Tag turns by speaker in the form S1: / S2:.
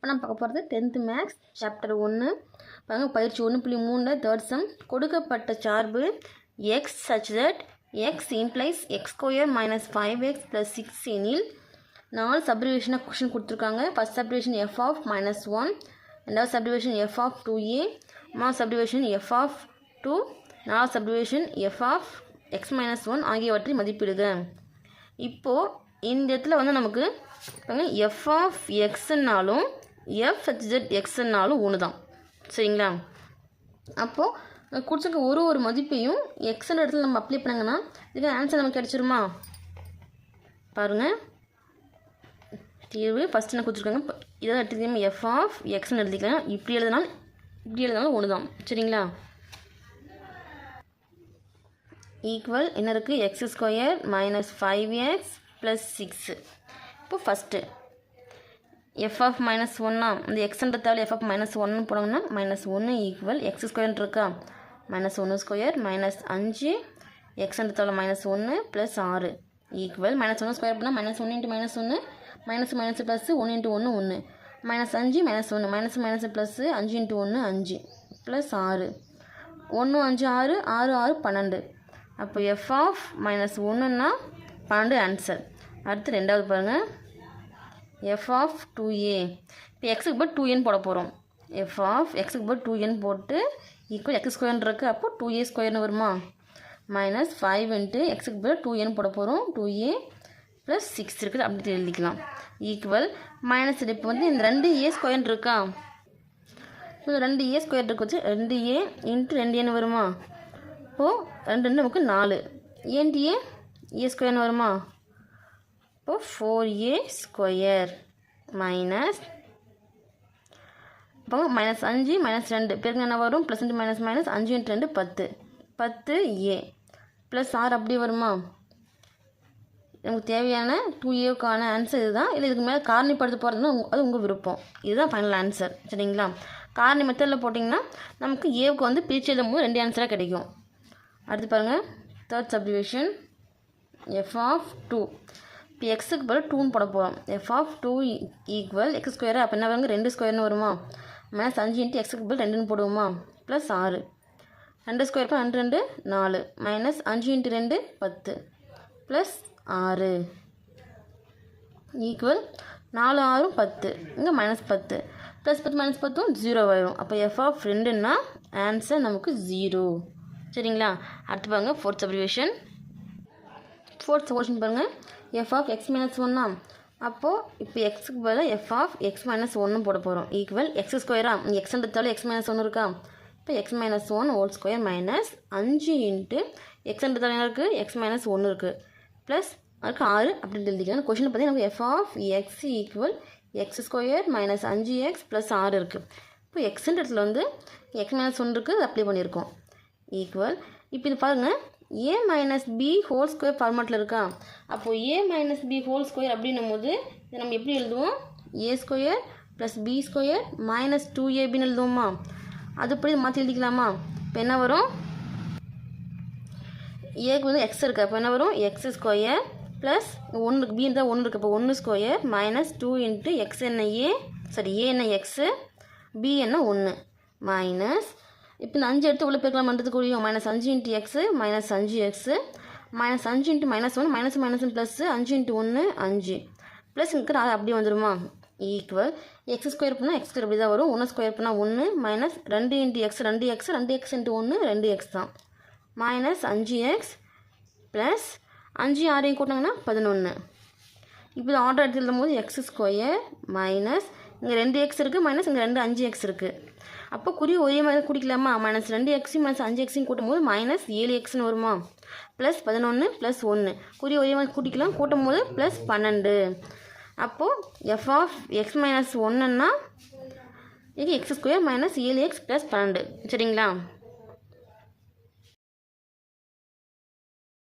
S1: இப்போ நம்ம பார்க்க போகிறது டென்த்து மேக்ஸ் சாப்டர் ஒன்று பாருங்க பயிற்சி ஒன்று புள்ளி மூணில் தேர்ட் சம் கொடுக்கப்பட்ட சார்பு x such that x implies x square minus five x plus six எனில் நாலு சப்ரிவேஷனாக கொஷின் கொடுத்துருக்காங்க. First subdivision f of minus one ரெண்டாவது சப்ரிவேஷன் எஃப் ஆஃப் டூ ஏ மூணாவது சப்ரிவேஷன் எஃப் ஆஃப் டூ நாலாவது subdivision f of x minus one ஆகியவற்றை மதிப்பிடுக. இப்போது இந்த இடத்துல வந்து நமக்கு எஃப் ஆஃப் எக்ஸ்னாலும் எஃப் ஜெட் எக்ஸ்னாலும் ஒன்று தான் சரிங்களா? அப்போது கொடுத்துருக்க ஒரு ஒரு மதிப்பையும் எக்ஸ்ன்ற இடத்துல நம்ம அப்ளை பண்ணாங்கன்னா இதுக்கு ஆன்சர் நமக்கு கிடச்சிருமா? பாருங்கள் தீர்வு ஃபஸ்ட்டு என்ன கொடுத்துருக்காங்க? இப்போ இதை எடுத்துக்கலாம் எஃப் ஆஃப் எக்ஸ்னு எழுதிக்கலாம். இப்படி எழுதினாலும் இப்படி எழுதினாலும் ஒன்று தான் சரிங்களா? ஈக்குவல் என்ன இருக்குது x square minus five x plus six இப்போ ஃபஸ்ட்டு எஃப்எஃப் மைனஸ் ஒன்னா இந்த எக்ஸ்ன்ற தேவை எஃப்எஃப் மைனஸ் ஒன்று போனோம்னா மைனஸ் ஒன்று ஈக்குவல் எக்ஸ் ஸ்கொயர் இருக்கா? மைனஸ் ஒன்று ஸ்கொயர் மைனஸ் அஞ்சு எக்ஸ்ன்ற தேவை மைனஸ் ஒன்று ப்ளஸ் ஆறு ஈக்குவல் மைனஸ் ஒன்று ஸ்கொயர் பண்ணால் மைனஸ் ஒன்று இன்ட்டு மைனஸ் ஒன்று மைனஸ் மைனஸ் ப்ளஸ் ஒன்று இன்ட்டு ஒன்று ஒன்று மைனஸ் அஞ்சு மைனஸ் ஒன்று மைனஸ் மைனஸ் ப்ளஸ்ஸு அஞ்சு இன்ட்டு ஒன்று அஞ்சு ப்ளஸ் ஆறு. ஒன்று அஞ்சு ஆறு ஆறு ஆறு பன்னெண்டு. அப்போ எஃப் ஆஃப் மைனஸ் ஒன்றுன்னா பன்னெண்டு ஆன்சர் அடுத்து ரெண்டாவது பாருங்கள் எஃப் ஆஃப் டூ ஏ இப்போ எக்ஸுக்கு போய் டூ என் போட போகிறோம் எஃப் ஆஃப் எக்ஸுக்கு போய் டூ என் போட்டு ஈக்குவல் எக்ஸ் ஸ்கொயர்னு இருக்குது அப்போ டூ ஏ ஸ்கொயர்னு வருமா? மைனஸ் ஃபைவ் இன்ட்டு எக்ஸுக்கு போய் டூ என் போட போகிறோம் டூ ஏ ப்ளஸ் சிக்ஸ் இருக்குது. அப்படி எழுதிக்கலாம். ஈக்குவல் மைனஸ் இப்போ வந்து இந்த ரெண்டு ஏ ஸ்கொயர் இருக்கா? ஸோ ரெண்டு ஏ ஸ்கொயர் இருக்கு வச்சு ரெண்டு ஏ இன்ட்டு ரெண்டு ஏன்னு வருமா? இப்போது ரெண்டு ரெண்டு நமக்கு நாலு. ஏன்ட்டு ஏ ஏ ஸ்கொயர்னு வருமா? இப்போது ஃபோர் ஏ ஸ்கொயர் மைனஸ் இப்போ மைனஸ் அஞ்சு மைனஸ் ரெண்டு. பேருக்கு என்ன வரும்? ப்ளஸ் ரெண்டு மைனஸ் மைனஸ் அஞ்சு இன்ட்டு ரெண்டு பத்து. பத்து e. ஏ ப்ளஸ் ஆறு அப்படி வருமா? நமக்கு தேவையான டூ ஏக்கான ஆன்சர் இதுதான். இல்லை இதுக்கு மேலே காரணிப்படுத்த போகிறதுனா அது உங்கள் விருப்பம். இதுதான் ஃபைனல் ஆன்சர் சரிங்களா? காரணி மெத்தடில் போட்டிங்கன்னா நமக்கு ஏவுக்கு வந்து பிரித்து எழுதும் போது ரெண்டு ஆன்சராக கிடைக்கும். அடுத்து பாருங்கள் third subdivision f of two இப்போ எக்ஸுக்கு பதில் டூன்னு போட போகிறோம் f of two equal x square அப்போ என்ன வருங்க? ரெண்டு ஸ்கொயர்னு வருமா? மைனஸ் அஞ்சு இன்ட்டு எக்ஸுக்கு பதில் ரெண்டுன்னு போடுவோமா? ப்ளஸ் ஆறு. ரெண்டு ஸ்கொயர் பண்ண ரெண்டு ரெண்டு நாலு. மைனஸ் அஞ்சு இன்ட்டு ரெண்டு பத்து. ப்ளஸ் ஆறு. ஈக்குவல் நாலு ஆறும் பத்து. இங்கே மைனஸ் பத்து. ப்ளஸ் பத்து மைனஸ் பத்தும் ஜீரோ ஆயிரும். அப்போ எஃப் ஆஃப் ரெண்டுன்னா ஆன்சர் நமக்கு ஜீரோ சரிங்களா? அடுத்து பாருங்க ஃபோர்த் சப்ரிவேஷன் ஃபோர்த் கொஷின் பாருங்கள் எஃப் ஆஃப் எக்ஸ் மைனஸ் ஒன்னா அப்போது இப்போ எக்ஸுக்கு பதிலாக எஃப் ஆஃப் எக்ஸ் மைனஸ் ஒன்று போட போகிறோம் ஈக்குவல் எக்ஸ் ஸ்கொயரா எக்ஸ்ன்றதால எக்ஸ் மைனஸ் ஒன்று இருக்கா? இப்போ x minus one whole square minus அஞ்சு இன்ட்டு எக்ஸ்ன்றதால என்ன இருக்குது எக்ஸ் மைனஸ் ஒன்று இருக்குது ப்ளஸ் அதுக்கு ஆறு அப்படின்னு எழுதிக்கலாம். கொஷின் பார்த்தீங்கன்னா நமக்கு f of x equal x square minus அஞ்சு எக்ஸ் ப்ளஸ் ஆறு இருக்குது இப்போ எக்ஸுன்ற இடத்துல வந்து எக்ஸ் மைனஸ் ஒன்று இருக்குது அப்ளை பண்ணியிருக்கோம். ஈக்குவல் இப்போ இது பாருங்கள் a minus b whole square ஃபார்மேட்டில் இருக்கா? அப்போது a minus b whole square அப்படின்னும் போது இதை நம்ம எப்படி எழுதுவோம்? A square plus b square minus two ஏபின்னு எழுதுவோமா? அதுபடி மாற்றி எழுதிக்கலாமா? இப்போ என்ன வரும்? ஏக்கு வந்து எக்ஸ் இருக்குது அப்போ என்ன வரும்? எக்ஸ் ஸ்கொயர் ப்ளஸ் ஒன்று பி இருந்தால் ஒன்று இருக்குது இப்போ ஒன்று square minus two into x என்ன ஏ சாரி ஏ என்ன எக்ஸு பி என்ன ஒன்று மைனஸ் இப்போ இந்த அஞ்சு எடுத்து உள்ள பெருக்கலாம் பண்ணுறதுக்கு கூடியும் மைனஸ் அஞ்சு இன்ட்டு எக்ஸு மைனஸ் அஞ்சு எக்ஸு மைனஸ் அஞ்சு இன்ட்டு மைனஸ் ஒன்று மைனஸ் மைனஸ் ப்ளஸ்ஸு அஞ்சு இன்ட்டு ஒன்று அஞ்சு. ப்ளஸ் இங்கே அது அப்படியே வந்துடுமா ஈக்குவல் எக்ஸ் ஸ்கொயர் பண்ணால் எக்ஸ் ஸ்கொயர் அப்படி தான் வரும். ஒன்று ஸ்கொயர் பண்ணால் ஒன்று மைனஸ் ரெண்டு இன்ட்டு எக்ஸ் ரெண்டு எக்ஸ் ரெண்டு எக்ஸ் இன்ட்டு ஒன்று ரெண்டு எக்ஸ் தான். மைனஸ் அஞ்சு எக்ஸ் ப்ளஸ் அஞ்சு ஆறையும் கூட்டினாங்கன்னா பதினொன்று இப்போ ஆர்டர் எடுத்து எழுதும் போது எக்ஸ் ஸ்கொயர் மைனஸ் இங்கே ரெண்டு எக்ஸ் இருக்குது மைனஸ் இங்கே ரெண்டு அஞ்சு எக்ஸ் இருக்குது அப்போ குறி ஒரே மாதிரி குடிக்கலாமா? மைனஸ் ரெண்டு எக்ஸையும் மைனஸ் அஞ்சு எக்ஸையும் கூட்டும் போது மைனஸ் ஏழு எக்ஸ்னு வருமா? ப்ளஸ் பதினொன்று ப்ளஸ் ஒன்று குறி ஒரே மாதிரி கூட்டிக்கலாம்? கூட்டும் போது ப்ளஸ் பன்னெண்டு. அப்போது எஃப் ஆஃப் எக்ஸ் மைனஸ் ஒன்றுன்னா இது எக்ஸ் ஸ்கொயர் மைனஸ் ஏழு எக்ஸ் ப்ளஸ் பன்னெண்டு? சரிங்களா?